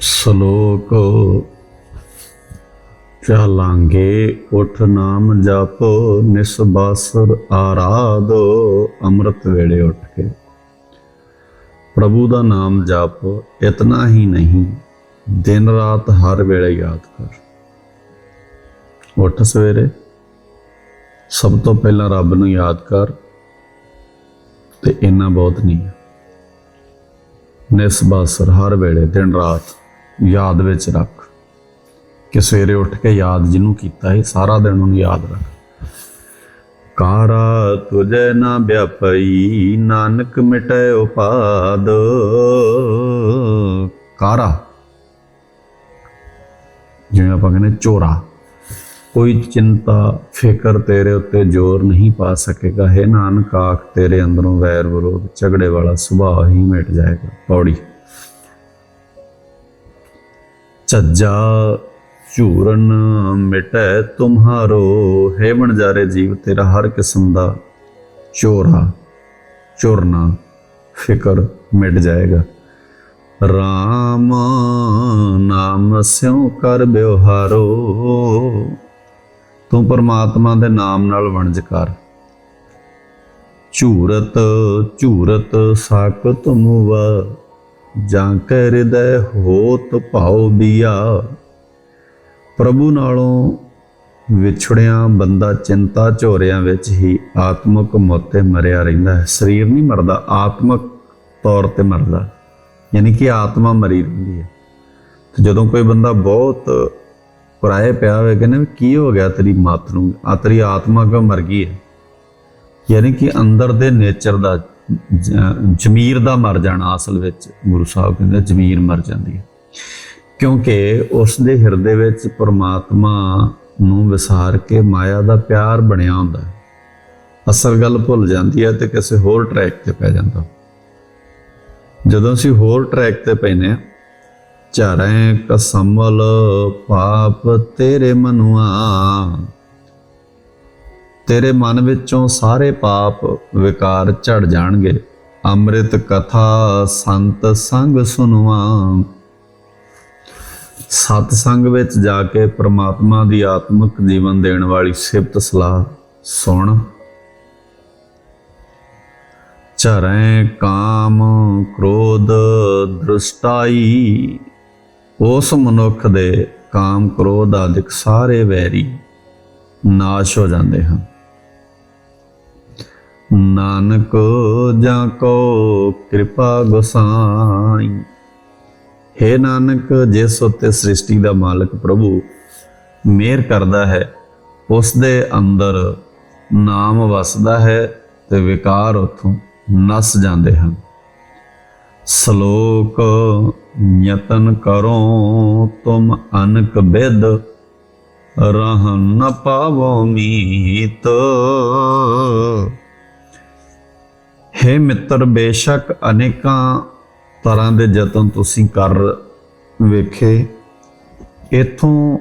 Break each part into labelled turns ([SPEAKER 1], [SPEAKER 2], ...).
[SPEAKER 1] ਸ਼ਲੋਕ, ਚਾਲਾਂਗੇ, ਉਠ ਨਾਮ ਜਪ ਨਿਸਬਾਸਰ ਆਰਾਧ, ਅੰਮ੍ਰਿਤ ਵੇਲੇ ਉੱਠ ਕੇ। ਪ੍ਰਭੂ ਦਾ ਨਾਮ ਜਪ ਇਤਨਾ ਹੀ ਨਹੀਂ, ਦਿਨ ਰਾਤ ਹਰ ਵੇਲੇ ਯਾਦ ਕਰ। ਉੱਠ ਸਵੇਰੇ, ਸਭ ਤੋਂ ਪਹਿਲਾਂ ਰੱਬ ਨੂੰ ਯਾਦ ਕਰ, ਤੇ ਇੰਨਾ ਬਹੁਤ ਨਹੀਂ। ਨਿਸਬਾਸਰ ਹਰ ਵੇਲੇ, ਦਿਨ ਰਾਤ, ਯਾਦ ਵਿੱਚ ਰੱਖ ਕਿ ਸਵੇਰੇ ਉੱਠ ਕੇ ਯਾਦ ਜਿਹਨੂੰ ਕੀਤਾ ਹੈ ਸਾਰਾ ਦਿਨ ਉਹਨੂੰ ਯਾਦ ਰੱਖ। ਕਾਰਾ ਤੁਝੇ ਨਾ ਵਿਆਪਈ, ਨਾਨਕ ਮਿਟੈ ਉਪਾਦ। ਕਾਰਾ, ਜਿਵੇਂ ਆਪਾਂ ਕਹਿੰਦੇ ਚੋਰਾ। ਕੋਈ ਚਿੰਤਾ, ਫਿਕਰ ਤੇਰੇ ਉੱਤੇ ਜ਼ੋਰ ਨਹੀਂ ਪਾ ਸਕੇਗਾ। ਹੈ ਨਾਨਕ, ਆਖ, ਤੇਰੇ ਅੰਦਰੋਂ ਵੈਰ ਵਿਰੋਧ, ਝਗੜੇ ਵਾਲਾ ਸੁਭਾਅ ਹੀ ਮਿਟ ਜਾਏਗਾ। ਪੌੜੀ। ਝੱਜਾ ਝੂਰਨ ਮਿਟੈ ਤੁਮਹਾਰੋ, ਹੈ ਬਣਜਾਰੇ ਜੀਵ, ਤੇਰਾ ਹਰ ਕਿਸਮ ਦਾ ਚੋਰਾ, ਚੁਰਨਾ, ਫਿਕਰ ਮਿਟ ਜਾਏਗਾ। RAM ਨਾਮ ਸਿਉ ਕਰ ਬਿਵਹਾਰੋ ਤੂੰ ਪਰਮਾਤਮਾ ਦੇ ਨਾਮ ਨਾਲ ਵਣਜ ਕਰ। ਝੂਰਤ ਝੂਰਤ ਸਾਕਤ ਤੁਮਵਾ ਜਾਂ ਕੈ ਹਿਰਦੈ ਹੋਤ ਭਾਉ ਬੀਆ। ਪ੍ਰਭੂ ਨਾਲੋਂ ਵਿਛੜਿਆ ਬੰਦਾ ਚਿੰਤਾ ਝੋਰਿਆਂ ਵਿੱਚ ਹੀ ਆਤਮਿਕ ਮੋਤੇ ਮਰਿਆ ਰਹਿੰਦਾ ਹੈ। ਸਰੀਰ ਨਹੀਂ ਮਰਦਾ, ਆਤਮਿਕ ਤੌਰ ਤੇ ਮਰਦਾ। ਯਾਨੀ ਕਿ ਆਤਮਾ ਮਰੀ ਰਹਿੰਦੀ ਹੈ। ਤੇ ਜਦੋਂ ਕੋਈ ਬੰਦਾ ਬਹੁਤ ਪਰਾਏ ਪਿਆ ਹੋਵੇ ਕਹਿੰਦੇ ਵੀ ਕੀ ਹੋ ਗਿਆ ਤੇਰੀ ਮੱਤ ਨੂੰ? ਆ ਤੇਰੀ ਆਤਮਾ ਕਿਉਂ ਮਰ ਗਈ ਹੈ? ਯਾਨੀ ਕਿ ਅੰਦਰ ਦੇ ਨੇਚਰ ਦਾ ਜ਼ਮੀਰ ਦਾ ਮਰ ਜਾਣਾ ਅਸਲ ਵਿੱਚ, ਗੁਰੂ ਸਾਹਿਬ ਕਹਿੰਦੇ ਜ਼ਮੀਰ ਮਰ ਜਾਂਦੀ ਹੈ। ਕਿਉਂਕਿ ਉਸ ਦੇ ਹਿਰਦੇ ਵਿੱਚ ਪਰਮਾਤਮਾ ਨੂੰ ਵਿਸਾਰ ਕੇ ਮਾਇਆ ਦਾ ਪਿਆਰ ਬਣਿਆ ਹੁੰਦਾ ਹੈ। ਅਸਲ ਗੱਲ ਭੁੱਲ ਜਾਂਦੀ ਹੈ ਤੇ ਕਿਸੇ ਹੋਰ ਟਰੈਕ ਤੇ ਪੈ ਜਾਂਦਾ। ਜਦੋਂ ਅਸੀਂ ਹੋਰ ਟਰੈਕ ਤੇ ਪੈਨੇ ਆ ਚਾਰੇ ਕਸਮਲ ਪਾਪ ਤੇਰੇ ਮਨੁਆ। ਤੇਰੇ ਮਨ ਵਿੱਚੋਂ ਸਾਰੇ ਪਾਪ ਵਿਕਾਰ ਝੜ ਜਾਣਗੇ। ਅੰਮ੍ਰਿਤ ਕਥਾ ਸੰਤ ਸੰਗ ਸੁਨਵਾ ਸਤ ਸੰਗ ਵਿੱਚ ਜਾ ਕੇ ਪ੍ਰਮਾਤਮਾ ਦੀ ਆਤਮਿਕ ਜੀਵਨ ਦੇਣ ਵਾਲੀ ਸਿਫਤ ਸਲਾਹ ਸੁਣ। ਚਰੈ ਕਾਮ ਕ੍ਰੋਧ ਦ੍ਰਿਸ਼ਟਾਈ। ਉਸ ਮਨੁੱਖ ਦੇ ਕਾਮ ਕ੍ਰੋਧ ਆਦਿਕ ਸਾਰੇ ਵੈਰੀ ਨਾਸ਼ ਹੋ ਜਾਂਦੇ ਹਨ। ਨਾਨਕ ਜਾਂ ਕੋ ਕਿਰਪਾ ਗੁਸਾਈ। ਹੈ ਨਾਨਕ, ਜਿਸ ਉਤੇ ਸ੍ਰਿਸ਼ਟੀ ਦਾ ਮਾਲਕ ਪ੍ਰਭੂ ਮਿਹਰ ਕਰਦਾ ਹੈ, ਉਸ ਦੇ ਅੰਦਰ ਨਾਮ ਵਸਦਾ ਹੈ ਤੇ ਵਿਕਾਰ ਉਥੋਂ ਨਸ ਜਾਂਦੇ ਹਨ। ਸ਼ਲੋਕ ਯਤਨ ਕਰੋ, ਤੁਮ ਅਨਕ ਬਿਦ ਰਹਿਨ ਨ ਪਾਵੋ ਮੀਤ। ਹੈ ਮਿੱਤਰ, ਬੇਸ਼ੱਕ ਅਨੇਕਾਂ ਤਰ੍ਹਾਂ ਦੇ ਯਤਨ ਤੁਸੀਂ ਕਰ ਵੇਖੇ। ਇਥੋਂ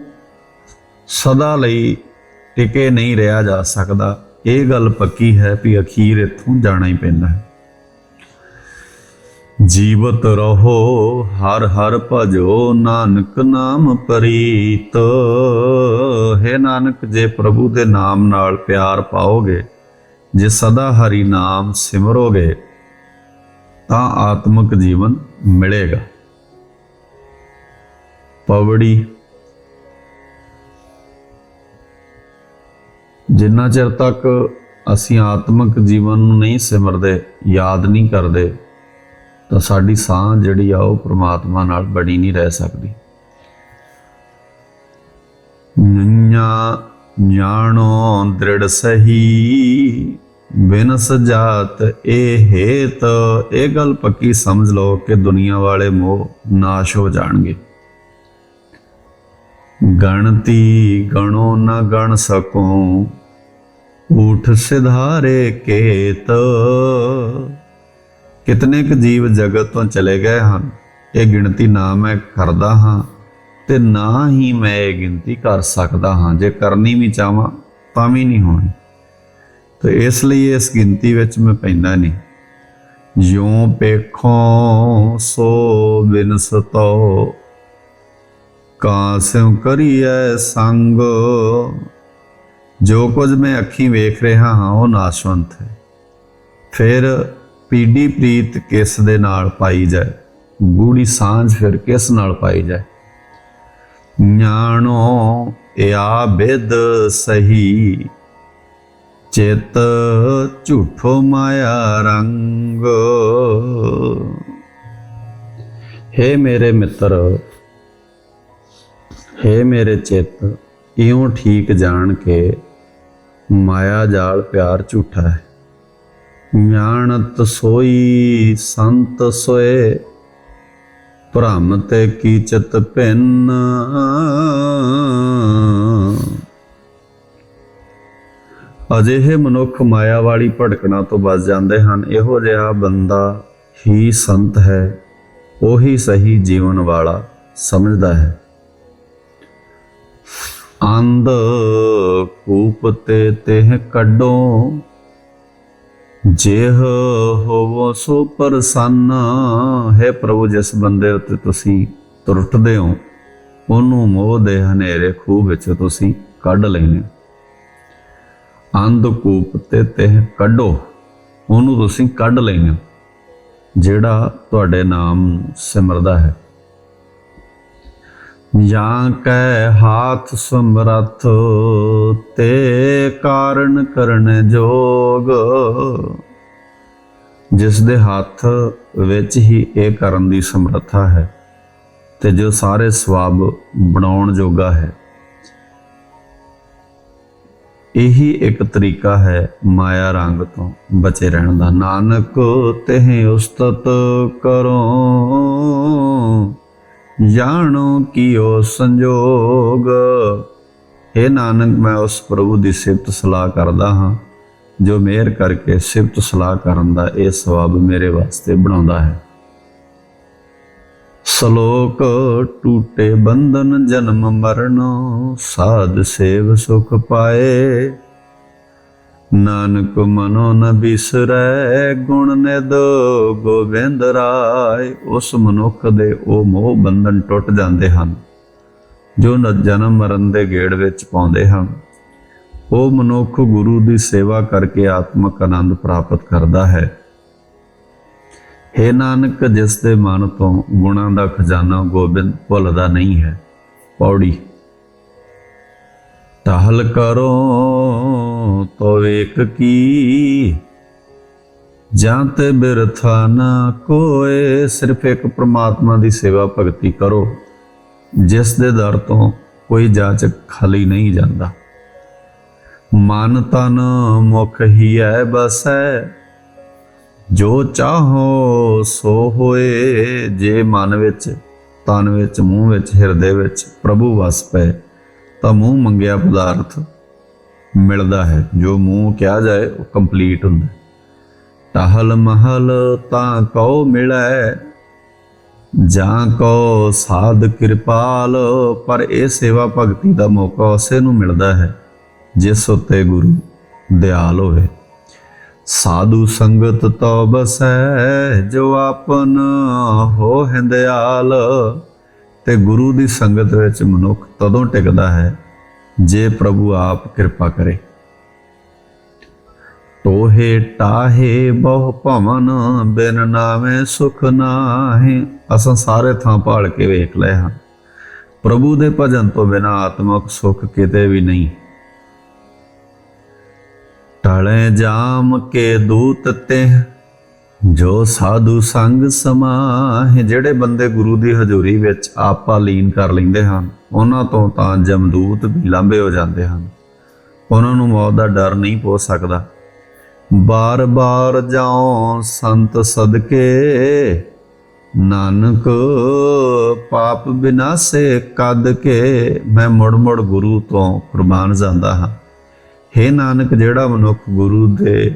[SPEAKER 1] ਸਦਾ ਲਈ ਟਿਕੇ ਨਹੀਂ ਰਿਹਾ ਜਾ ਸਕਦਾ। ਇਹ ਗੱਲ ਪੱਕੀ ਹੈ ਵੀ ਅਖੀਰ ਇਥੋਂ ਜਾਣਾ ਹੀ ਪੈਂਦਾ ਹੈ। ਜੀਵਤ ਰਹੋ, ਹਰ ਹਰ ਭਜੋ ਨਾਨਕ ਨਾਮ ਪ੍ਰੀਤ। ਹੈ ਨਾਨਕ, ਜੇ ਪ੍ਰਭੂ ਦੇ ਨਾਮ ਨਾਲ ਪਿਆਰ ਪਾਓਗੇ, ਜੇ ਸਦਾ ਹਰੀ ਨਾਮ ਸਿਮਰੋਗੇ, ਤਾਂ ਆਤਮਿਕ ਜੀਵਨ ਮਿਲੇਗਾ। ਪਵੜੀ। ਜਿੰਨਾ ਚਿਰ ਤੱਕ ਅਸੀਂ ਆਤਮਿਕ ਜੀਵਨ ਨੂੰ ਨਹੀਂ ਸਿਮਰਦੇ, ਯਾਦ ਨਹੀਂ ਕਰਦੇ ਤਾਂ ਸਾਡੀ ਸਾਹ ਜਿਹੜੀ ਆ ਉਹ ਪ੍ਰਮਾਤਮਾ ਨਾਲ ਬੜੀ ਨਹੀਂ ਰਹਿ ਸਕਦੀ। ਨਿਆ ਜਾਣੋ ਦ੍ਰਿੜ ਸਹੀ ਬਿਨ ਸਜਾਤ ਇਹ ਹੇਤ, ਇਹ ਗੱਲ ਪੱਕੀ ਸਮਝ ਲਓ ਕਿ ਦੁਨੀਆ ਵਾਲੇ ਮੋਹ ਨਾਸ਼ ਹੋ ਜਾਣਗੇ। ਗਣਤੀ ਗਣੋ ਨਾ ਗਣ ਸਕੋ, ਊਠ ਸਿਧਾਰੇ ਕੇਤ। ਕਿਤਨੇ ਕੁ ਜੀਵ ਜਗਤ ਤੋਂ ਚਲੇ ਗਏ ਹਨ, ਇਹ ਗਿਣਤੀ ਨਾ ਮੈਂ ਕਰਦਾ ਹਾਂ ਤੇ ਨਾ ਹੀ ਮੈਂ ਇਹ ਗਿਣਤੀ ਕਰ ਸਕਦਾ ਹਾਂ। ਜੇ ਕਰਨੀ ਵੀ ਚਾਹਾਂ ਤਾਂ ਵੀ ਨਹੀਂ ਹੋਣੀ। ਤੇ ਇਸ ਲਈ ਇਸ ਗਿਣਤੀ ਵਿੱਚ ਮੈਂ ਪੈਂਦਾ ਨਹੀਂ। ਜਿਉ ਪੇਖੋਂ ਸੋ ਬਿਨਸਤੋ ਕਾਸਿਉ ਕਰੀਐ ਸੰਗ। ਜੋ ਕੁਝ ਮੈਂ ਅੱਖੀਂ ਵੇਖ ਰਿਹਾ ਹਾਂ, ਉਹ ਨਾਸ਼ਵੰਤ ਹੈ। ਫਿਰ ਪੀੜੀ ਪ੍ਰੀਤ ਕਿਸ ਦੇ ਨਾਲ ਪਾਈ ਜਾਏ? ਗੂੜੀ ਸਾਂਝ ਫਿਰ ਕਿਸ ਨਾਲ ਪਾਈ ਜਾਏ? ஞானੋ ਇਆ ਬਿਦ ਸਹੀ। ਚਿਤ ਝੂਠੋ ਮਾਇਆ ਰੰਗ। ਹੇ ਮੇਰੇ ਮਿੱਤਰ, ਹੇ ਮੇਰੇ ਚਿੱਤ, ਇਉਂ ਠੀਕ ਜਾਣ ਕੇ ਮਾਇਆ ਜਾਲ ਪਿਆਰ ਝੂਠਾ ਹੈ। ਗਿਆਨਤ ਸੋਈ ਸੰਤ ਸੋਏ, ਭ੍ਰਮ ਤੇ ਕੀਚਤ ਭਿੰਨ। ਅਜਿਹੇ ਮਨੁੱਖ ਮਾਇਆ ਵਾਲੀ ਭਟਕਣਾ ਤੋਂ ਬਚ ਜਾਂਦੇ ਹਨ। ਇਹੋ ਜਿਹਾ ਬੰਦਾ ਹੀ ਸੰਤ ਹੈ, ਉਹੀ ਸਹੀ ਜੀਵਨ ਵਾਲਾ ਸਮਝਦਾ ਹੈ। ਅੰਧ ਕੂਪ ਤੇ ਤeh ਕੱਢੋ ਜਿਹ ਹੋਵੋ ਸੋ ਪ੍ਰਸੰਨ। ਹੈ ਪ੍ਰਭੂ, ਜਿਸ ਬੰਦੇ ਉੱਤੇ ਤੁਸੀਂ ਤੁਰਟਦੇ ਹੋ, ਉਹਨੂੰ ਮੋਹ ਦੇ ਹਨੇਰੇ ਖੂਹ ਵਿੱਚ ਤੁਸੀਂ ਕੱਢ ਲੈਨੇ ਅੰਧ ਕੂਪ ਤੇ ਤeh ਕੱਢੋ, ਉਹਨੂੰ ਤੁਸੀਂ ਕੱਢ ਲੈਨੇ ਜਿਹੜਾ ਤੁਹਾਡੇ ਨਾਮ ਸਿਮਰਦਾ ਹੈ। ਜਾਂ ਕੈ ਹਾਥ ਸਮਰਥ, ਤੇ ਕਾਰਨ ਕਰਨ ਜੋਗ। ਜਿਸ ਦੇ ਹੱਥ ਵਿੱਚ ਹੀ ਇਹ ਕਰਨ ਦੀ ਸਮਰੱਥਾ ਹੈ, ਤੇ ਜੋ ਸਾਰੇ ਸਵਾਬ ਬਣਾਉਣ ਜੋਗਾ ਹੈ। ਇਹੀ ਇੱਕ ਤਰੀਕਾ ਹੈ ਮਾਇਆ ਰੰਗ ਤੋਂ ਬਚੇ ਰਹਿਣ ਦਾ। ਨਾਨਕ ਤਹ ਉਸਤਤ ਕਰੋ। ਜਾਣੋ ਕੀਓ ਸੰਜੋਗ। हे ਨਾਨਕ, ਮੈਂ ਉਸ ਪ੍ਰਭੂ ਦੀ ਸਿਫਤ ਸਲਾਹ ਕਰਦਾ ਹਾਂ। ਜੋ ਮਿਹਰ ਕਰਕੇ ਸਿਫਤ ਸਲਾਹ ਕਰਨ ਦਾ ਇਹ ਸਵਾਬ ਮੇਰੇ ਵਾਸਤੇ ਬਣਾਉਂਦਾ ਹੈ। ਸ਼ਲੋਕ, ਟੂਟੇ ਬੰਧਨ ਜਨਮ ਮਰਨ, ਸਾਧ ਸੇਵ ਸੁਖ ਪਾਏ। ਨਾਨਕ ਮਨੋ ਨ ਬਿਸਰੈ, ਗੁਣ ਨਿਦ ਗੋਬਿੰਦ ਰਾਏ। ਉਸ ਮਨੁੱਖ ਦੇ ਉਹ ਮੋਹ ਬੰਧਨ ਟੁੱਟ ਜਾਂਦੇ ਹਨ, ਜੋ ਨ ਜਨਮ ਮਰਨ ਦੇ ਗੇੜ ਵਿੱਚ ਪਾਉਂਦੇ ਹਨ। ਉਹ ਮਨੁੱਖ ਗੁਰੂ ਦੀ ਸੇਵਾ ਕਰਕੇ ਆਤਮਿਕ ਆਨੰਦ ਪ੍ਰਾਪਤ ਕਰਦਾ ਹੈ। हे ਨਾਨਕ, ਜਿਸ ਦੇ ਮਨ ਤੋਂ ਗੁਣਾਂ ਦਾ ਖਜ਼ਾਨਾ ਗੋਬਿੰਦ ਭੁੱਲਦਾ ਨਹੀਂ ਹੈ। ਪੌੜੀ ਟਹਲ ਕਰੋ ਤੋ ਵੇਖ ਕੀ। ਜਾਂ ਤੇ ਬਿਰਥਾ ਨਾ ਕੋਏ, ਸਿਰਫ ਇੱਕ ਪ੍ਰਮਾਤਮਾ ਦੀ ਸੇਵਾ ਭਗਤੀ ਕਰੋ। ਜਿਸ ਦੇ ਦਰ ਤੋਂ ਕੋਈ ਜਾਚਕ ਖਾਲੀ ਨਹੀਂ ਜਾਂਦਾ। ਮਨ ਤਨ ਮੁਖ ਹੀ ਹੈ ਬਸੈ, ਜੋ ਚਾਹੋ ਸੋ ਹੋਏ। ਜੇ ਮਨ ਵਿੱਚ, ਤਨ ਵਿੱਚ, ਮੂੰਹ ਵਿੱਚ, ਹਿਰਦੇ ਵਿੱਚ ਪ੍ਰਭੂ ਵਸ ਪਏ ਤਾਂ ਮੂੰਹ ਮੰਗਿਆ ਪਦਾਰਥ ਮਿਲਦਾ ਹੈ। ਜੋ ਮੂੰਹ ਕਿਹਾ ਜਾਏ, ਉਹ ਕੰਪਲੀਟ ਹੁੰਦਾ ਟਹਲ ਮਹਲ ਤਾਂ ਕਉ ਮਿਲੈ, ਜਾਂ ਕੋ ਸਾਧ ਕਿਰਪਾਲ, ਪਰ ਇਹ ਸੇਵਾ ਭਗਤੀ ਦਾ ਮੌਕਾ ਉਸੇ ਨੂੰ ਮਿਲਦਾ ਹੈ, ਜਿਸ ਉਤੇ ਗੁਰੂ ਦਿਆਲ ਹੋਵੇ ਸਾਧੂ ਸੰਗਤ ਤੋ ਬਸੈ, ਜੋ ਆਪਨ ਹੋ ਹਿੰਦਿਆਲ ਤੇ ਗੁਰੂ ਦੀ ਸੰਗਤ ਵਿੱਚ ਮਨੁੱਖ ਤਦੋਂ ਟਿਕਦਾ ਹੈ ਜੇ ਪ੍ਰਭੂ ਆਪ ਕਿਰਪਾ ਕਰੇ। ਤੋਹੇ ਟਾਹੇ ਬਹੁ ਭਵਨ, ਬਿਨ ਨਾਵੇਂ ਸੁਖ ਨਾਹੀ। ਅਸਾਂ ਸਾਰੇ ਥਾਂ ਭਾਲ ਕੇ ਵੇਖ ਲਏ ਹਾਂ। ਪ੍ਰਭੂ ਦੇ ਭਜਨ ਤੋਂ ਬਿਨਾ ਆਤਮਿਕ ਸੁਖ ਕਿਤੇ ਵੀ ਨਹੀਂ। ਟਲੇ ਜਾਮ ਕੇ ਦੂਤ ਤੇ ਜੋ ਸਾਧੂ ਸੰਗ ਸਮਾਹ, ਜਿਹੜੇ ਬੰਦੇ ਗੁਰੂ ਦੀ ਹਜ਼ੂਰੀ ਵਿੱਚ ਆਪਾ ਲੀਨ ਕਰ ਲੈਂਦੇ ਹਨ, ਉਹਨਾਂ ਤੋਂ ਤਾਂ ਜਮਦੂਤ ਵੀ ਲਾਂਭੇ ਹੋ ਜਾਂਦੇ ਹਨ। ਉਹਨਾਂ ਨੂੰ ਮੌਤ ਦਾ ਡਰ ਨਹੀਂ ਪੋ ਸਕਦਾ। ਬਾਰ-ਬਾਰ ਜਾਉ ਸੰਤ ਸਦਕੇ, ਨਾਨਕ ਪਾਪ ਬਿਨਾਸੇ ਕਦ ਕੇ, ਮੈਂ ਮੁੜ-ਮੁੜ ਗੁਰੂ ਤੋਂ ਕੁਰਬਾਨ ਜਾਂਦਾ ਹਾਂ। हे ਨਾਨਕ, ਜਿਹੜਾ ਮਨੁੱਖ ਗੁਰੂ ਦੇ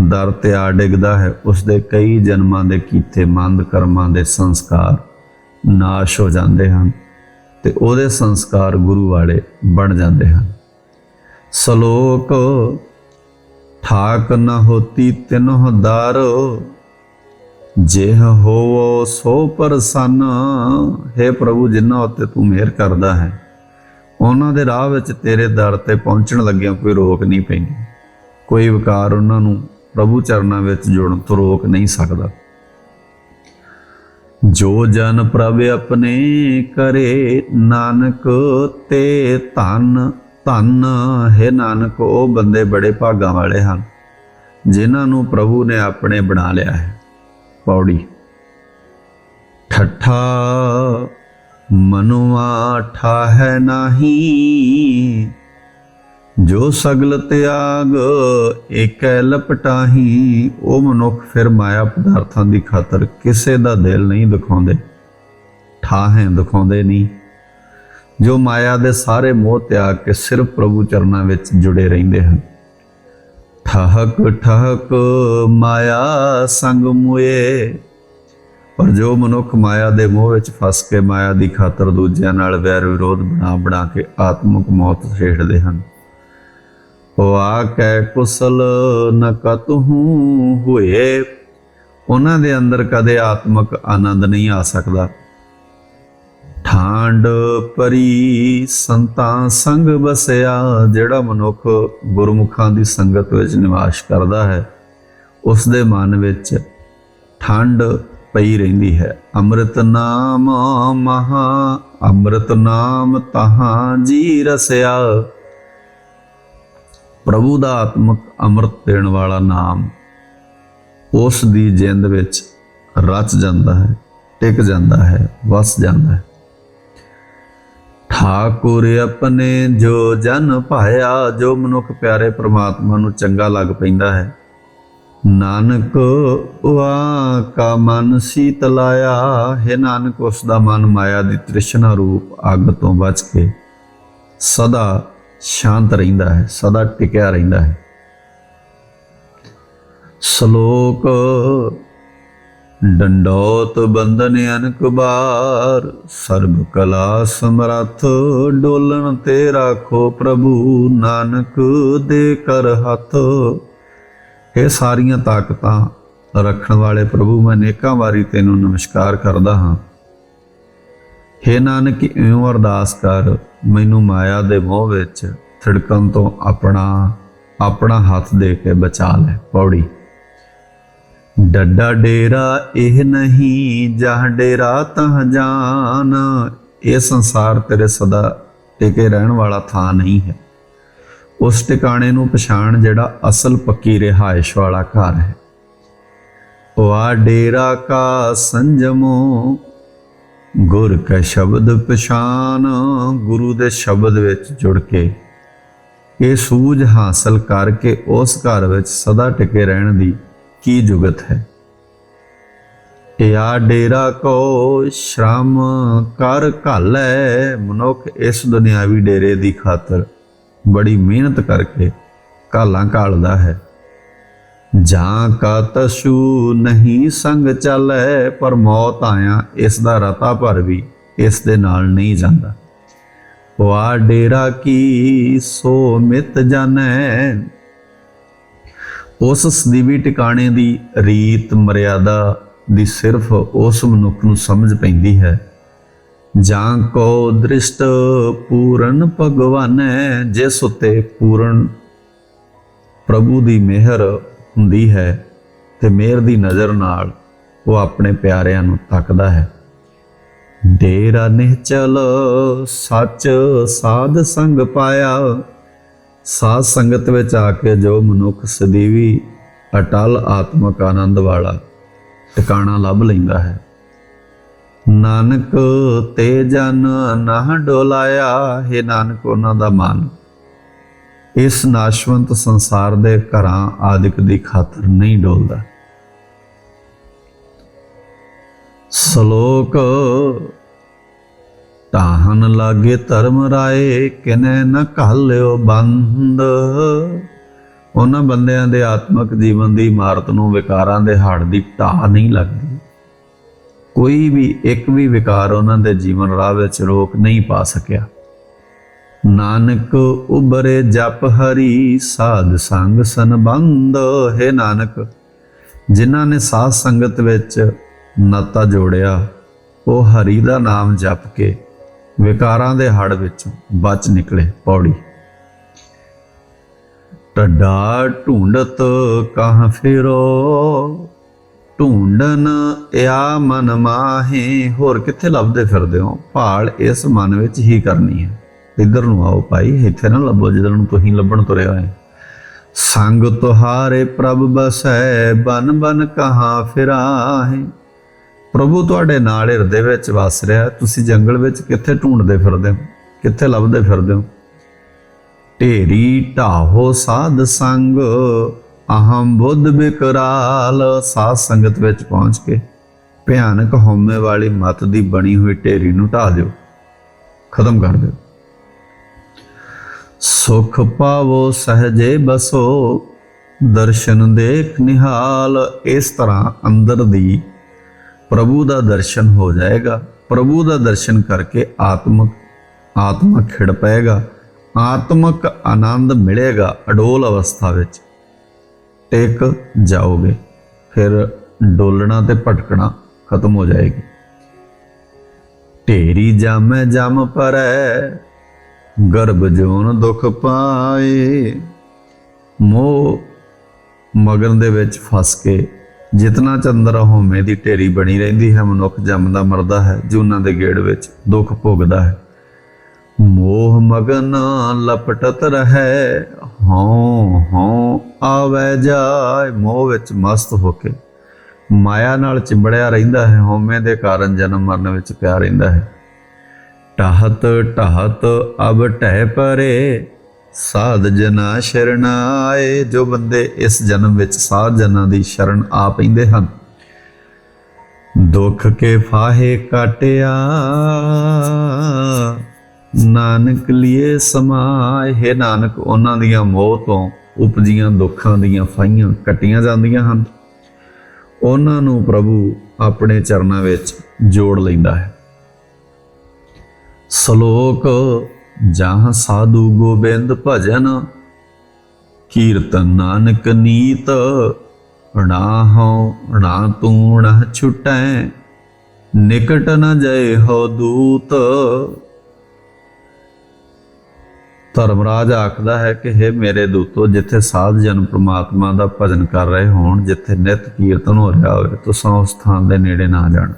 [SPEAKER 1] ਦਰ ਤੇ ਆ ਡਿੱਗਦਾ ਹੈ। ਉਸ ਦੇ ਕਈ ਜਨਮਾਂ ਦੇ ਕੀਤੇ ਮੰਦ ਕਰਮਾਂ ਦੇ ਸੰਸਕਾਰ ਨਾਸ਼ ਹੋ ਜਾਂਦੇ ਹਨ ਤੇ ਉਹਦੇ ਸੰਸਕਾਰ ਗੁਰੂ ਵਾਲੇ ਬਣ ਜਾਂਦੇ ਹਨ। ਸ਼ਲੋਕ, ਠਾਕ ਨ ਹੋਤੀ ਤਿਨਹੁ ਦਾਰੋ, ਜਿਹ ਹੋਵੋ ਸੋ ਪ੍ਰਸੰਨ। ਹੈ ਪ੍ਰਭੂ, ਜਿਨ੍ਹਾਂ ਉੱਤੇ ਤੂੰ ਮਿਹਰ ਕਰਦਾ ਹੈ, ਉਹਨਾਂ ਦੇ ਰਾਹ ਵਿੱਚ ਤੇਰੇ ਦਰ ਤੇ ਪਹੁੰਚਣ ਲੱਗਿਆਂ ਕੋਈ ਰੋਕ ਨਹੀਂ ਪੈਂਦੀ। ਕੋਈ ਵਿਕਾਰ ਉਹਨਾਂ ਨੂੰ ਪ੍ਰਭੂ ਚਰਨਾਂ ਵਿੱਚ ਜੁੜਨ ਤੋਂ ਰੋਕ ਨਹੀਂ ਸਕਦਾ। ਜੋ ਜਨ ਪ੍ਰਭ ਆਪਣੇ ਕਰੇ, ਨਾਨਕ ਤੇ ਧਨ ਧਨ ਹੈ ਨਾਨਕ, ਉਹ ਬੰਦੇ ਬੜੇ ਭਾਗਾਂ ਵਾਲੇ ਹਨ, ਜਿਨ੍ਹਾਂ ਨੂੰ ਪ੍ਰਭੂ ਨੇ ਆਪਣੇ ਬਣਾ ਲਿਆ ਹੈ। ਪੌੜੀ। ਠੱਠਾ ਮਨੁਆ ਠਾਹੈ ਨਾਹੀ ਜੋ ਸਗਲ ਤਿਆਗ, ਏਕੈ ਲਪਟਾਹੀ, ਉਹ ਮਨੁੱਖ ਫਿਰ ਮਾਇਆ ਪਦਾਰਥਾਂ ਦੀ ਖਾਤਰ ਕਿਸੇ ਦਾ ਦਿਲ ਨਹੀਂ ਦਿਖਾਉਂਦੇ, ਠਾਹੇ ਦਿਖਾਉਂਦੇ ਨਹੀਂ। ਜੋ ਮਾਇਆ ਦੇ ਸਾਰੇ ਮੋਹ ਤਿਆਗ ਕੇ ਸਿਰਫ ਪ੍ਰਭੂ ਚਰਨਾਂ ਵਿੱਚ ਜੁੜੇ ਰਹਿੰਦੇ ਹਨ। ਠਹਕ ਠਹਕ, ਮਾਇਆ ਸੰਗ ਮੁਏ। ਪਰ ਜੋ ਮਨੁੱਖ ਮਾਇਆ ਦੇ ਮੋਹ ਵਿੱਚ ਫਸ ਕੇ ਮਾਇਆ ਦੀ ਖਾਤਰ ਦੂਜਿਆਂ ਨਾਲ ਵੈਰ ਵਿਰੋਧ ਬਣਾ ਬਣਾ ਕੇ ਆਤਮਿਕ ਮੌਤ ਛੇੜਦੇ ਹਨ। ਵਾ ਕੁਸਲ ਨ ਕਤਹੂ ਹੋਏ। ਉਹਨਾਂ ਦੇ ਅੰਦਰ ਕਦੇ ਆਤਮਿਕ ਆਨੰਦ ਨਹੀਂ ਆ ਸਕਦਾ। ਠਾਂਡ ਪਰੀ ਸੰਤਾਂ ਸੰਗ ਬਸਿਆ ਜਿਹੜਾ ਮਨੁੱਖ ਗੁਰਮੁਖਾਂ ਦੀ ਸੰਗਤ ਵਿੱਚ ਨਿਵਾਸ ਕਰਦਾ ਹੈ ਉਸ ਦੇ ਮਨ ਵਿੱਚ ਠੰਡ ਪਈ ਰਹਿੰਦੀ ਹੈ। ਅੰਮ੍ਰਿਤ ਨਾਮ ਮਹਾ, ਅੰਮ੍ਰਿਤ ਨਾਮ ਤਹਾਂ ਜੀ ਰਸਿਆ। ਪ੍ਰਭੂ ਦਾ ਆਤਮਿਕ ਅੰਮ੍ਰਿਤ ਦੇਣ ਵਾਲਾ ਨਾਮ ਉਸ ਦੀ ਜਿੰਦ ਵਿੱਚ ਰਚ ਜਾਂਦਾ ਹੈ, ਟਿਕ ਜਾਂਦਾ ਹੈ, ਵਸ ਜਾਂਦਾ ਹੈ। ਠਾਕੁਰ ਆਪਣੇ ਜੋ ਜਨ ਭਾਇਆ, ਜੋ ਮਨੁੱਖ ਪਿਆਰੇ ਪ੍ਰਮਾਤਮਾ ਨੂੰ ਚੰਗਾ ਲੱਗ ਪੈਂਦਾ ਹੈ। ਨਾਨਕ ਵਾ ਕਾ ਮਨ ਸੀਤਲਾਇਆ ਹੈ ਨਾਨਕ ਉਸ ਦਾ ਮਨ ਮਾਇਆ ਦੀ ਤ੍ਰਿਸ਼ਨਾ ਰੂਪ ਅੱਗ ਤੋਂ ਬਚ ਕੇ ਸਦਾ ਸ਼ਾਂਤ ਰਹਿੰਦਾ ਹੈ, ਸਦਾ ਟਿਕਿਆ ਰਹਿੰਦਾ ਹੈ। ਸ਼ਲੋਕ, ਡੰਡੋਤ ਬੰਧਨ ਅਨਕ ਬਾਰ, ਸਰਬ ਕਲਾ ਸਮਰੱਥ ਡੋਲਣ ਤੇ ਰਾਖੋ ਪ੍ਰਭੂ ਨਾਨਕ ਦੇ ਕਰ ਹੱਥ। ਇਹ ਸਾਰੀਆਂ ਤਾਕਤਾਂ ਰੱਖਣ ਵਾਲੇ ਪ੍ਰਭੂ, ਮੈਂ ਨੇਕਾਂ ਵਾਰੀ ਤੈਨੂੰ ਨਮਸਕਾਰ ਕਰਦਾ ਹਾਂ। ਹੇ ਨਾਨਕ, ਇਉਂ ਅਰਦਾਸ ਕਰ ਮੈਨੂੰ ਮਾਇਆ ਦੇ ਮੋਹ ਵਿੱਚ ਥੜਕਣ ਤੋਂ ਆਪਣਾ ਆਪਣਾ ਹੱਥ ਦੇ ਕੇ ਬਚਾ ਲੈ, ਪੌੜੀ। ਡੱਡਾ ਡੇਰਾ ਇਹ ਨਹੀਂ, ਜਹ ਡੇਰਾ ਤਹ ਜਾਨ। ਇਹ ਸੰਸਾਰ ਤੇਰੇ ਸਦਾ ਟਿਕੇ ਰਹਿਣ ਵਾਲਾ ਥਾਂ ਨਹੀਂ ਹੈ। ਉਸ ਟਿਕਾਣੇ ਨੂੰ ਪਛਾਣ ਜਿਹੜਾ ਅਸਲ ਪੱਕੀ ਰਿਹਾਇਸ਼ ਵਾਲਾ ਘਰ ਹੈ। ਵਾ ਡੇਰਾ ਕਾ ਸੰਜਮੋ ਗੁਰ ਕਾ ਸ਼ਬਦ ਪਛਾਨ, ਗੁਰੂ ਦੇ ਸ਼ਬਦ ਵਿੱਚ ਜੁੜ ਕੇ। ਇਹ ਸੂਝ ਹਾਸਲ ਕਰਕੇ ਉਸ ਘਰ ਵਿੱਚ ਸਦਾ ਟਿਕੇ ਰਹਿਣ ਦੀ ਕੀ ਜੁਗਤ ਹੈ। ਯਾ ਡੇਰਾ ਕੋ ਸ਼ਰਮ ਕਰ ਘਾਲੈ, ਮਨੁੱਖ ਇਸ ਦੁਨਿਆਵੀ ਡੇਰੇ ਦੀ ਖਾਤਰ ਬੜੀ ਮਿਹਨਤ ਕਰਕੇ ਘਾਲਾਂ ਘਾਲਦਾ ਹੈ। ਜਾਂ ਕਾ ਤਸੂ ਨਹੀਂ ਸੰਗ ਚੱਲੈ, ਪਰ ਮੌਤ ਆਇਆ, ਇਸ ਦਾ ਰਤਾ ਭਰ ਵੀ ਇਸ ਦੇ ਨਾਲ ਨਹੀਂ ਜਾਂਦਾ। ਵਾ ਡੇਰਾ ਕੀ ਸੋ ਮਿਤ ਜਾਣੈ। ਉਸ ਸਦੀਵੀ ਟਿਕਾਣੇ ਦੀ ਰੀਤ ਮਰਿਆਦਾ ਦੀ ਸਿਰਫ ਉਸ ਮਨੁੱਖ ਨੂੰ ਸਮਝ ਪੈਂਦੀ ਹੈ। ਜਾਂ ਕੋ ਦ੍ਰਿਸ਼ਟ ਪੂਰਨ ਭਗਵਾਨੈ, ਜਿਸ ਉਤੇ ਪੂਰਨ ਪ੍ਰਭੂ ਦੀ ਮਿਹਰ ਹੁੰਦੀ ਹੈ ਤੇ ਮਿਹਰ ਦੀ ਨਜ਼ਰ ਨਾਲ ਉਹ ਆਪਣੇ ਪਿਆਰਿਆਂ ਨੂੰ ਤੱਕਦਾ ਹੈ। ਡੇਰਾ ਨਿਹਚਲ ਸੱਚ ਸਾਧ ਸੰਗ ਪਾਇਆ। ਸਾਧ ਸੰਗਤ ਵਿੱਚ ਆ ਕੇ ਜੋ ਮਨੁੱਖ ਸਦੀਵੀ, ਅਟਲ ਆਤਮਕ ਆਨੰਦ ਵਾਲਾ ਟਿਕਾਣਾ ਲੱਭ ਲੈਂਦਾ ਹੈ। ਨਾਨਕ ਤੇ ਜਨ ਨਾ ਡੋਲਾਇਆ, ਹੈ ਨਾਨਕ ਉਹਨਾਂ ਦਾ ਮਨ। ਇਸ ਨਾਸ਼ਵੰਤ ਸੰਸਾਰ ਦੇ ਘਰਾਂ ਆਦਿਕ ਦੀ ਖਾਤਰ ਨਹੀਂ ਡੋਲਦਾ। ਸ਼ਲੋਕ ਤਾਹਨ ਲਾਗੇ ਧਰਮ ਰਾਏ ਕਿਨੇ ਨ ਘਾਲਿਓ ਬੰਦ। ਉਹਨਾਂ ਬੰਦਿਆਂ ਦੇ ਆਤਮਿਕ ਜੀਵਨ ਦੀ ਇਮਾਰਤ ਨੂੰ ਵਿਕਾਰਾਂ ਦੇ ਹੜ ਦੀ ਢਾਹ ਨਹੀਂ ਲੱਗਦੀ। ਕੋਈ ਵੀ, ਇੱਕ ਵੀ ਵਿਕਾਰ ਉਹਨਾਂ ਦੇ ਜੀਵਨ ਰਾਹ ਵਿੱਚ ਰੋਕ ਨਹੀਂ ਪਾ ਸਕਿਆ। ਨਾਨਕ ਉਬਰੇ ਜਪ ਹਰੀ ਸਾਧ ਸੰਗ ਸੰਬੰਧ, ਹੈ ਨਾਨਕ, ਜਿਨ੍ਹਾਂ ਨੇ ਸਾਧ ਸੰਗਤ ਵਿੱਚ ਨਾਤਾ ਜੋੜਿਆ, ਉਹ ਹਰੀ ਦਾ ਨਾਮ ਜਪ ਕੇ ਵਿਕਾਰਾਂ ਦੇ ਹੜ ਵਿੱਚੋਂ ਬਚ ਨਿਕਲੇ ਪੌੜੀ। ਟੱਡਾ ਢੂੰਡਤ ਕਹਾਂ ਫਿਰੋ, ਢੂੰਡਨ ਆ ਮਨ ਮਾਹੇ, ਹੋਰ ਕਿੱਥੇ ਲੱਭਦੇ ਫਿਰਦੇ ਹੋ? ਭਾਲ ਇਸ ਮਨ ਵਿੱਚ ਹੀ ਕਰਨੀ ਹੈ। ਇੱਧਰ ਨੂੰ ਆਓ ਭਾਈ, ਇੱਥੇ ਨਾ ਲੱਭੋ, ਜਿੱਧਰ ਨੂੰ ਤੁਸੀਂ ਲੱਭਣ ਤੁਰੇ ਹੋਏ। ਸੰਗ ਤੁਹਾਰੇ ਪ੍ਰਭ ਬਸੈ, ਬਨ ਬਨ ਕਹਾ ਫਿਰਾਹੇ। ਪ੍ਰਭੂ ਤੁਹਾਡੇ ਨਾਲ ਹਿਰਦੇ ਵਿੱਚ ਵਸ ਰਿਹਾ, ਤੁਸੀਂ ਜੰਗਲ ਵਿੱਚ ਕਿੱਥੇ ਢੂੰਡਦੇ ਫਿਰਦੇ ਹੋ? ਕਿੱਥੇ ਲੱਭਦੇ ਫਿਰਦੇ ਹੋ? ਢੇਰੀ ਢਾਹੋ ਸਾਧ ਸੰਗ, ਅਹੰ ਬੁੱਧ ਬਿਕਰਾਲ। ਸਾਧ ਸੰਗਤ ਵਿੱਚ ਪਹੁੰਚ ਕੇ ਭਿਆਨਕ ਹਉਮੈ ਵਾਲੀ ਮਤ ਦੀ ਬਣੀ ਹੋਈ ਢੇਰੀ ਨੂੰ ਢਾ ਦਿਓ। ਖਤਮ ਕਰ ਦਿਓ। ਸੁਖ ਪਾਵੋ ਸਹਜੇ ਬਸੋ, ਦਰਸ਼ਨ ਦੇਖ ਨਿਹਾਲ, ਇਸ ਤਰ੍ਹਾਂ ਅੰਦਰ ਦੀ ਪ੍ਰਭੂ ਦਾ ਦਰਸ਼ਨ ਹੋ ਜਾਏਗਾ। ਪ੍ਰਭੂ ਦਾ ਦਰਸ਼ਨ ਕਰਕੇ ਆਤਮਕ ਆਤਮਾ ਖਿੜ ਪਏਗਾ। ਆਤਮਕ ਆਨੰਦ ਮਿਲੇਗਾ ਅਡੋਲ ਅਵਸਥਾ ਵਿੱਚ। ਟਿਕ ਜਾਓਗੇ, ਫਿਰ ਡੋਲਣਾ ਤੇ ਭਟਕਣਾ ਖਤਮ ਹੋ ਜਾਏਗੀ। ਢੇਰੀ ਜਾਮੈ ਜਮ ਪਰੈ ਗਰਭ ਜੋਨ ਦੁਖ ਪਾਏ। ਮੋਹ ਮਗਨ ਦੇ ਵਿੱਚ ਫਸ ਕੇ ਜਿਤਨਾ ਚੰਦਰ ਹੋਮੇ ਦੀ ਢੇਰੀ ਬਣੀ ਰਹਿੰਦੀ ਹੈ, ਮਨੁੱਖ ਜੰਮਦਾ ਮਰਦਾ ਹੈ, ਜੂਨਾਂ ਦੇ ਗੇੜ ਵਿੱਚ ਦੁੱਖ ਭੋਗਦਾ ਹੈ। ਮੋਹ ਮਗਨ ਲਪਟਤ ਰਹੈ, ਹਉ ਹਉ ਆਵੇ ਜਾਏ। ਮੋਹ ਵਿੱਚ ਮਸਤ ਹੋ ਕੇ ਮਾਇਆ ਨਾਲ ਚਿੰਬੜਿਆ ਰਹਿੰਦਾ ਹੈ, ਹਉਮੈ ਦੇ ਕਾਰਨ ਜਨਮ ਮਰਨ ਵਿੱਚ ਪਿਆ ਰਹਿੰਦਾ ਹੈ। ਟਹਤ ਟਹਤ ਅਬ ਟਹਿ ਪਰੇ, ਸਾਧ ਜਨਾ ਸ਼ਰਨਾਏ ਜੋ ਬੰਦੇ ਇਸ ਜਨਮ ਵਿੱਚ ਸਾਧ ਜਨਾਂ ਦੀ ਸ਼ਰਨ ਆ ਪੈਂਦੇ ਹਨ, ਦੁੱਖ ਕੇ ਫਾਹੇ ਕਾਟਿਆ। ਨਾਨਕ ਲਿਏ ਸਮਾਏ। ਹੈ ਨਾਨਕ, ਉਹਨਾਂ ਦੀਆਂ ਮੋਹ ਤੋਂ ਉਪਜੀਆਂ ਦੁੱਖਾਂ ਦੀਆਂ ਫਾਈਆਂ ਕੱਟੀਆਂ ਜਾਂਦੀਆਂ ਹਨ। ਉਹਨਾਂ ਨੂੰ ਪ੍ਰਭੂ ਆਪਣੇ ਚਰਨਾਂ ਵਿੱਚ ਜੋੜ ਲੈਂਦਾ ਹੈ। ਸ਼ਲੋਕ, ਜਹਾਂ ਸਾਧੂ ਗੋਬਿੰਦ ਭਜਨ, ਕੀਰਤਨ ਨਾਨਕ ਨੀਤ ਨਾ ਹਉ ਨਾ ਤੂੰ ਨਾ ਛੁਟੈ, ਨਿਕਟ ਨ ਜੈ ਹੋ ਦੂਤ। ਧਰਮਰਾਜ ਆਖਦਾ ਹੈ ਕਿ हे ਮੇਰੇ ਦੂਤੋ, ਜਿੱਥੇ ਸਾਧ ਜਨ ਪ੍ਰਮਾਤਮਾ ਦਾ ਭਜਨ ਕਰ ਰਹੇ ਹੋਣ, ਜਿੱਥੇ ਨਿਤ ਕੀਰਤਨ ਹੋ ਰਿਹਾ ਹੋਵੇ, ਤੁਸੀਂ ਉਸ ਥਾਂ ਦੇ ਨੇੜੇ ਨਾ ਜਾਣਾ।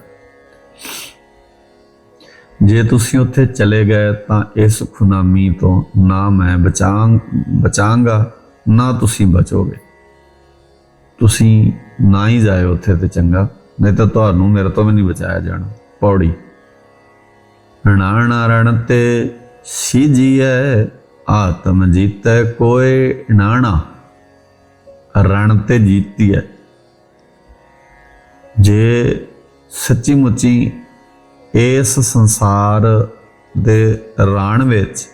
[SPEAKER 1] ਜੇ ਤੁਸੀਂ ਉੱਥੇ ਚਲੇ ਗਏ ਤਾਂ ਇਸ ਖੁਨਾਮੀ ਤੋਂ ਨਾ ਮੈਂ ਬਚਾਂਗ, ਬਚਾਂਗਾ, ਨਾ ਤੁਸੀਂ ਬਚੋਗੇ। ਤੁਸੀਂ ਨਾ ਹੀ ਜਾਇਓ ਉੱਥੇ ਤੇ ਚੰਗਾ, ਨਹੀਂ ਤਾਂ ਤੁਹਾਨੂੰ ਮੇਰੇ ਤੋਂ ਵੀ ਨਹੀਂ ਬਚਾਇਆ ਜਾਣਾ। ਪੌੜੀ। ਰਣਾਣਾ ਰਣ ਤੇ ਸੀਜੀਐ ਆਤਮ ਜੀਤੈ ਕੋਏ ਨਾਣਾ ਰਣ ਤੇ ਜੀਤੀ ਹੈ ਜੇ ਸੱਚੀ ਮੁੱਚੀ ਇਸ ਸੰਸਾਰ ਦੇ ਰਾਣ ਵਿੱਚ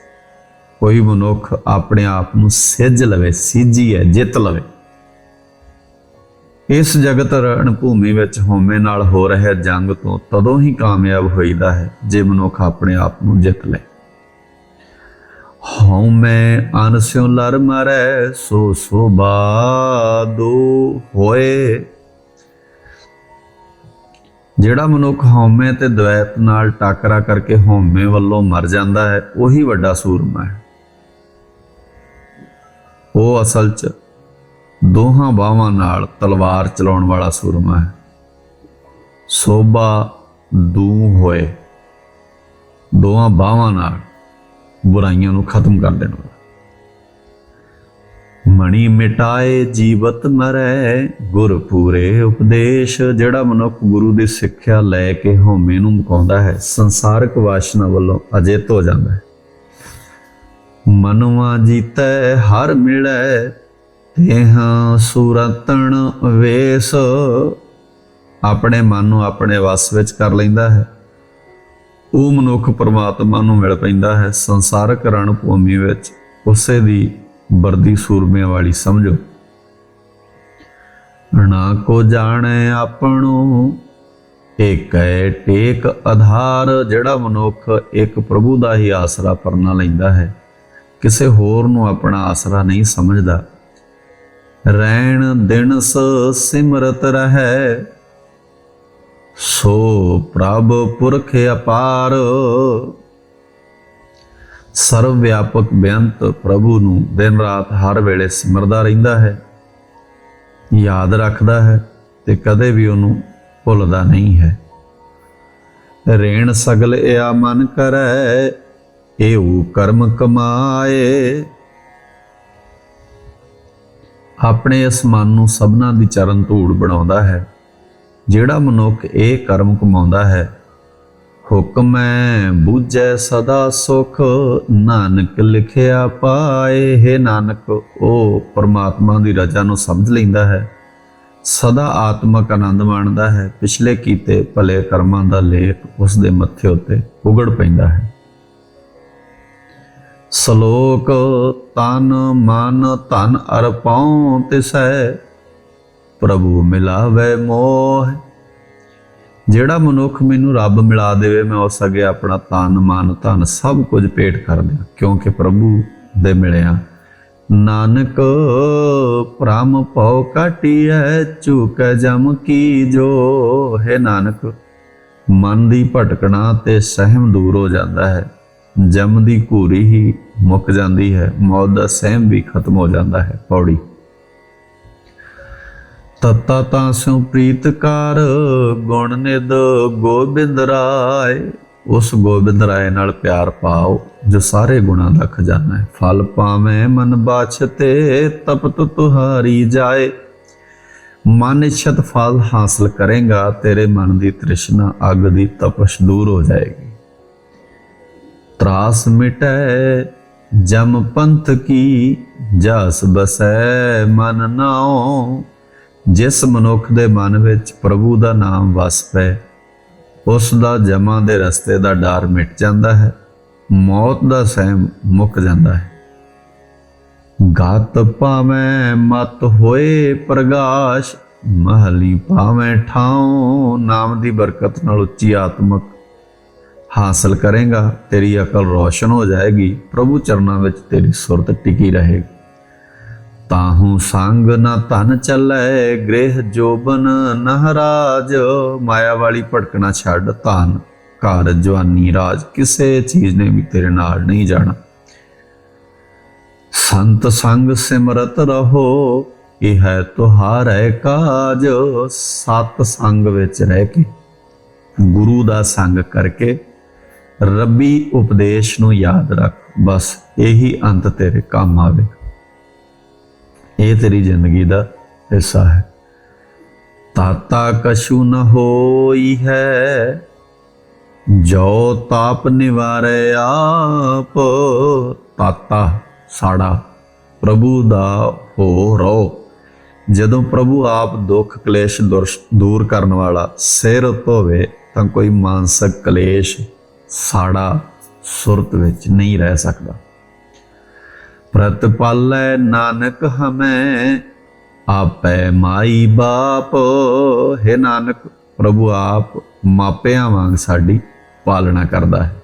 [SPEAKER 1] ਕੋਈ ਮਨੁੱਖ ਆਪਣੇ ਆਪ ਨੂੰ ਸਿੱਝ ਲਵੇ ਸਿੱਝੀ ਹੈ, ਜਿੱਤ ਲਵੇ। ਇਸ ਜਗਤ ਰਣ ਭੂਮੀ ਵਿੱਚ ਹੋਮੇ ਨਾਲ ਹੋ ਰਹੇ ਜੰਗ ਤੋਂ ਤਦੋਂ ਹੀ ਕਾਮਯਾਬ ਹੋਈਦਾ ਹੈ, ਜੇ ਮਨੁੱਖ ਆਪਣੇ ਆਪ ਨੂੰ ਜਿੱਤ ਲੈ ਹਉਮੈ ਅਨਸਿਉ ਲਰ ਮਰੈ, ਸੋ ਸੋ ਬਾਦੋ ਹੋਏ। ਜਿਹੜਾ ਮਨੁੱਖ ਹਉਮੈ ਤੇ ਦ્વੈਤ ਨਾਲ ਟਾਕਰਾ ਕਰਕੇ ਹਉਮੈ ਵੱਲੋਂ ਮਰ ਜਾਂਦਾ ਹੈ, ਉਹੀ ਵੱਡਾ ਸੂਰਮਾ ਹੈ। ਉਹ ਅਸਲ 'ਚ ਦੋਹਾਂ ਬਾਹਾਂ ਨਾਲ ਤਲਵਾਰ ਚਲਾਉਣ ਵਾਲਾ ਸੂਰਮਾ ਹੈ। ਸੋਭਾ ਦੂ ਹੋਏ, ਦੋਹਾਂ ਬਾਹਾਂ ਨਾਲ ਬੁਰਾਈਆਂ ਨੂੰ ਖਤਮ ਕਰ ਦੇਣ ਵਾਲਾ। ਮਣੀ ਮਿਟਾਏ ਜੀਵਤ ਮਰੈ ਗੁਰ ਪੂਰੇ ਉਪਦੇਸ਼। ਜਿਹੜਾ ਮਨੁੱਖ ਗੁਰੂ ਦੀ ਸਿੱਖਿਆ ਲੈ ਕੇ ਹਉਮੈ ਨੂੰ ਮੁਕਾਉਂਦਾ ਹੈ, ਸੰਸਾਰਕ ਵਾਸ਼ਨਾ ਵੱਲੋਂ ਅਜਿੱਤ ਹੋ ਜਾਂਦਾ ਹੈ। ਮਨਵਾ ਜੀਤੈ ਹਰ ਮਿਲੈ, ਤੇਹਾਂ ਸੁਰਤਣ ਵੇਸ। ਆਪਣੇ ਮਨ ਨੂੰ ਆਪਣੇ ਵਸ ਵਿੱਚ ਕਰ ਲੈਂਦਾ ਹੈ। ਉਹ ਮਨੁੱਖ ਪਰਮਾਤਮਾ ਨੂੰ ਮਿਲ ਪੈਂਦਾ ਹੈ, ਸੰਸਾਰਕ ਰਣ ਭੂਮੀ ਵਿੱਚ ਉਸੇ ਦੀ ਵਰਦੀ ਸੂਰਮਿਆਂ ਵਾਲੀ ਸਮਝੋ। ਨਾ ਕੋ ਜਾਣੈ ਆਪਣੋ, ਏਕੈ ਟੇਕ ਆਧਾਰ, ਜਿਹੜਾ ਮਨੁੱਖ ਇੱਕ ਪ੍ਰਭੂ ਦਾ ਹੀ ਆਸਰਾ ਪਰਨਾ ਲੈਂਦਾ ਹੈ, ਕਿਸੇ ਹੋਰ ਨੂੰ ਆਪਣਾ ਆਸਰਾ ਨਹੀਂ ਸਮਝਦਾ। ਰਹਿਣ ਦਿਨ ਸਿਮਰਤ ਰਹੈ, ਸੋ ਪ੍ਰਭ ਪੁਰਖ ਅਪਾਰ। ਸਰਵ ਵਿਆਪਕ ਬੇਅੰਤ ਪ੍ਰਭੂ ਨੂੰ ਦਿਨ ਰਾਤ ਹਰ ਵੇਲੇ ਸਿਮਰਦਾ ਰਹਿੰਦਾ ਹੈ, ਯਾਦ ਰੱਖਦਾ ਹੈ ਤੇ ਕਦੇ ਵੀ ਉਹਨੂੰ ਭੁੱਲਦਾ ਨਹੀਂ ਹੈ। ਰੇਣ ਸਗਲ ਇਆ ਮਨ ਕਰੈ ਏਉ ਕਰਮ ਕਮਾਏ। ਆਪਣੇ ਇਸ ਮਨ ਨੂੰ ਸਭਨਾ ਦੀ ਚਰਨ ਧੂੜ ਬਣਾਉਂਦਾ ਹੈ, ਜਿਹੜਾ ਮਨੁੱਖ ਇਹ ਕਰਮ ਕਮਾਉਂਦਾ ਹੈ ਹੁਕਮੈ ਬੂਝੈ ਸਦਾ ਸੁਖ। ਨਾਨਕ ਲਿਖਿਆ ਪਾਏ ਹੈ ਨਾਨਕ। ਉਹ ਪਰਮਾਤਮਾ ਦੀ ਰਜ਼ਾ ਨੂੰ ਸਮਝ ਲੈਂਦਾ ਹੈ। ਸਦਾ ਆਤਮਕ ਆਨੰਦ ਮਾਣਦਾ ਹੈ। ਪਿਛਲੇ ਕੀਤੇ ਭਲੇ ਕਰਮਾਂ ਦਾ ਲੇਖ ਉਸ ਦੇ ਮੱਥੇ ਉੱਤੇ ਉਗੜ ਪੈਂਦਾ ਹੈ। ਸ਼ਲੋਕ, ਤਨ ਮਨ ਧਨ ਅਰਪਉ ਤਿਸੈ, ਪ੍ਰਭੂ ਮਿਲਾਵੇ ਮੋਹ। ਜਿਹੜਾ ਮਨੁੱਖ ਮੈਨੂੰ ਰੱਬ ਮਿਲਾ ਦੇਵੇ, ਮੈਂ ਉਸ ਅੱਗੇ ਆਪਣਾ ਤਨ, ਮਨ, ਧਨ ਸਭ ਕੁਝ ਭੇਟ ਕਰ ਦਿਆਂ, ਕਿਉਂਕਿ ਪ੍ਰਭੂ ਦੇ ਮਿਲਿਆ। ਨਾਨਕ ਪ੍ਰਮ ਪਉ ਕਾਟਿਐ ਝੁਕ ਜਮ ਕੀ ਜੋ। ਹੈ ਨਾਨਕ, ਮਨ ਦੀ ਭਟਕਣਾ ਤੇ ਸਹਿਮ ਦੂਰ ਹੋ ਜਾਂਦਾ ਹੈ। ਜਮ ਦੀ ਘੂਰੀ ਹੀ ਮੁੱਕ ਜਾਂਦੀ ਹੈ, ਮੌਤ ਦਾ ਸਹਿਮ ਵੀ ਖਤਮ ਹੋ ਜਾਂਦਾ ਹੈ, ਪੌੜੀ। ਤਤਾ ਤਾਂ ਸਿਉ ਪ੍ਰੀਤਕਾਰ ਗੁਣ ਨਿਦ ਗੋਬਿੰਦ ਰਾਏ। ਉਸ ਗੋਬਿੰਦ ਰਾਏ ਨਾਲ ਪਿਆਰ ਪਾਓ, ਜੋ ਸਾਰੇ ਗੁਣਾਂ ਦਾ ਖਜ਼ਾਨਾ ਹੈ। ਫਲ ਪਾਵੇਂ ਮਨ ਬਾਛਤੇ, ਤਪਤ ਤੁਹਾਰੀ ਜਾਏ। ਮਨ ਇਛਤ ਫਲ ਹਾਸਲ ਕਰੇਗਾ, ਤੇਰੇ ਮਨ ਦੀ ਤ੍ਰਿਸ਼ਨਾ ਅੱਗ ਦੀ ਤਪਸ਼ ਦੂਰ ਹੋ ਜਾਏਗੀ। ਤਰਾਸ ਮਿਟੈ, ਜਮ ਪੰਥ ਕੀ, ਜਸ ਬਸੈ ਮਨ ਨਾਉ। ਜਿਸ ਮਨੁੱਖ ਦੇ ਮਨ ਵਿੱਚ ਪ੍ਰਭੂ ਦਾ ਨਾਮ ਵਸ ਪਏ ਉਸ ਦਾ ਜਮਾਂ ਦੇ ਰਸਤੇ ਦਾ ਡਰ ਮਿਟ ਜਾਂਦਾ ਹੈ, ਮੌਤ ਦਾ ਸਹਿਮ ਮੁੱਕ ਜਾਂਦਾ ਹੈ। ਗਾਤ ਪਾਵੇਂ ਮਤ ਹੋਏ ਪ੍ਰਗਾਸ਼, ਮਹਲੀ ਪਾਵੇਂ ਠਾਉ, ਨਾਮ ਦੀ ਬਰਕਤ ਨਾਲ ਉੱਚੀ ਆਤਮਕ ਹਾਸਲ ਕਰੇਗਾ, ਤੇਰੀ ਅਕਲ ਰੋਸ਼ਨ ਹੋ ਜਾਏਗੀ, ਪ੍ਰਭੂ ਚਰਨਾਂ ਵਿੱਚ ਤੇਰੀ ਸੁਰਤ ਟਿਕੀ ਰਹੇਗੀ। ਤਾਹੂ ਸੰਗ ਨਾ ਧਨ ਚੱਲੈ, ਗ੍ਰਹਿ ਜੋਬਨ ਨਹਰਾਜ ਮਾਇਆ ਵਾਲੀ ਭਟਕਣਾ ਛੱਡ ਧਨ, ਘਰ ਜਵਾਨੀ ਰਾਜ, ਕਿਸੇ ਚੀਜ਼ ਨੇ ਵੀ ਤੇਰੇ ਨਾਲ ਨਹੀਂ ਜਾਣਾ। ਸੰਤ ਸੰਗ ਸਿਮਰਤ ਰਹੋ, ਇਹ ਹੈ ਤੁਹਾਰੇ ਕਾਜ। ਸਤ ਸੰਗ ਵਿੱਚ ਰਹਿ ਕੇ, ਗੁਰੂ ਦਾ ਸੰਗ ਕਰਕੇ, ਰੱਬੀ ਉਪਦੇਸ਼ ਨੂੰ ਯਾਦ ਰੱਖ। ਬਸ ਇਹੀ ਅੰਤ ਤੇਰੇ ਕੰਮ ਆਵੇ ਇਹ ਤੇਰੀ ਜ਼ਿੰਦਗੀ ਦਾ ਹਿੱਸਾ ਹੈ। ਤਾਤਾ ਕਛੂ ਨ ਹੋਈ ਹੈ, ਜੋ ਤਾਪ ਨਿਵਾਰੇ ਆਪ, ਤਾਤਾ ਸਾੜਾ ਪ੍ਰਭੂ ਦਾ ਹੋ ਰੋ ਜਦੋਂ ਪ੍ਰਭੂ ਆਪ ਦੁੱਖ ਕਲੇਸ਼ ਦੁਰਸ਼- ਦੂਰ ਕਰਨ ਵਾਲਾ ਸਿਰ ਧੋਵੇ, ਤਾਂ ਕੋਈ ਮਾਨਸਿਕ ਕਲੇਸ਼ ਸਾੜਾ ਸੁਰਤ ਵਿੱਚ ਨਹੀਂ ਰਹਿ ਸਕਦਾ। ਪ੍ਰਤਪਾਲੈ ਨਾਨਕ ਹਮੈ, ਆਪੈ ਮਾਈ ਬਾਪ। ਹੈ ਨਾਨਕ, ਪ੍ਰਭੂ ਆਪ ਮਾਪਿਆਂ ਵਾਂਗ ਸਾਡੀ ਪਾਲਣਾ ਕਰਦਾ ਹੈ।